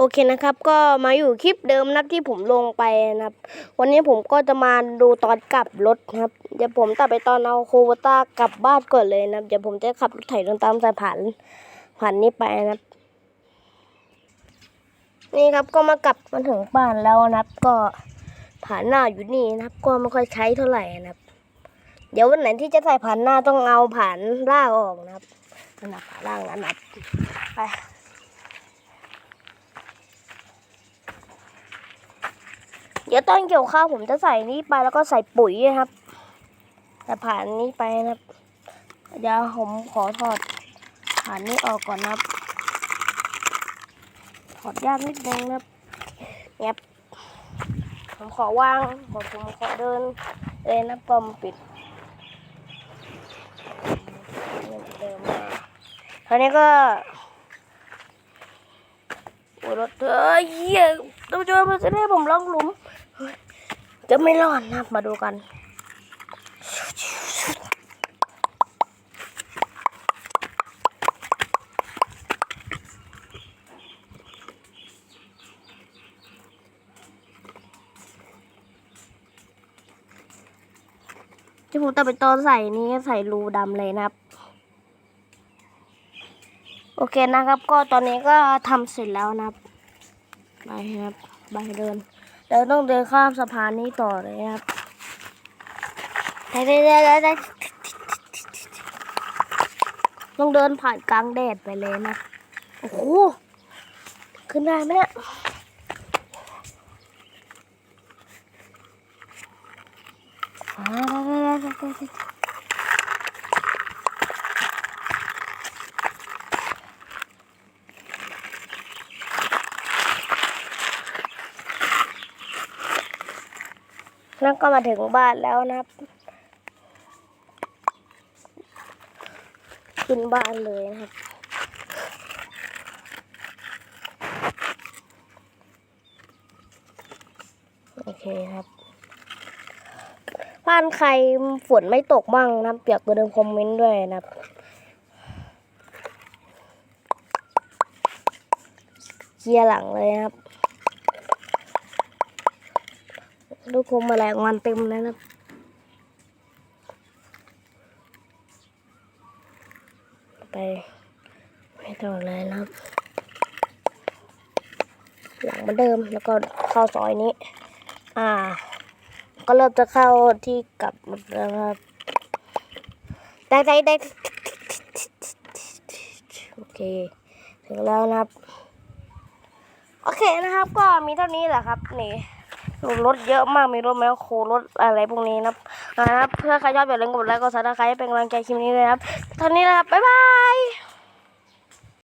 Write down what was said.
โอเคนะครับ ก็มาอยู่คลิปเดิมนับที่ผมลงไปนะครับ วันนี้ผมก็จะมาดูตอนกลับรถนะครับ เดี๋ยวผมตัดไปตอนเอาโคโวต้ากลับบ้านก่อนเลยนะครับเดี๋ยวผมจะขับรถไถลงตามสายผ่านผ่านนี้ไปนะครับ นี่ครับก็มากลับมาถึงบ้านแล้วนะครับ ก็ผ่านหน้าอยู่นี่นะครับ ก็ไม่ค่อยใช้เท่าไหร่นะครับ เดี๋ยววันไหนที่จะใส่ผ่านหน้าต้องเอาผ่านล่างออกนะครับนั่นนะผ่านล่างนั้นนะครับไป เดี๋ยวตอนเกี่ยวข้าวผมจะใส่นี่ไปแล้วก็ใส่ปุ๋ยนะครับแต่ผ่านนี้ไปนะครับ เดี๋ยวผมขอถอดผ่านนี้ออกก่อนนะครับ ถอดยากนิดนึงนะครับเงียบผมขอวางผมผมขอเดินเลยนะปอมปิดเดิมมาคราวนี้ก็โอ้รถเอ้ยเหี้ยต้องช่วยมาจะได้ผมลองหลุม จะไม่รอดนะมาดูกัน ที่ผมตัดเป็นตอนใส่นี้ใส่รูดำเลยนะครับ โอเคนะครับ ก็ตอนนี้ก็ทำเสร็จแล้วนะครับ ไปครับ ไปเดิน เราต้องเดินข้ามสะพานนี้ต่อเลยครับได้ได้ได้ได้ได้ต้องเดินผ่านกลางแดดไปเลยนะ โอ้โห ขึ้นได้ไหมเนี่ยอ่าได้ได้ได้ได้ได้ แล้วก็มาถึงบ้านแล้วนะครับ ขึ้นบ้านเลยนะครับ โอเคครับ บ้านใครฝนไม่ตกบ้างนะครับอยากไปเดินคอมเมนต์ด้วยนะครับเคลียร์หลังเลยนะครับ ลูกคมแมลงวันเต็มเลยนะครับไปไม่ต่อเลยนะครับหลังเหมือนเดิมแล้วก็เข้าซอยนี้ อ่า ก็เริ่มจะเข้าที่กลับแล้วนะครับได้ได้ได้โอเค ถึงแล้วนะครับ โอเคนะครับ ก็มีเท่านี้แหละครับนี่ รถเยอะมากมีรถแมวโครถอะไรพวกนี้นะครับนะครับเพื่อใครชอบอย่าลืมกดไลค์กดซับสไครต์เป็นกำลังใจคลิปนี้เลยครับเท่านี้นะครับบ๊ายบาย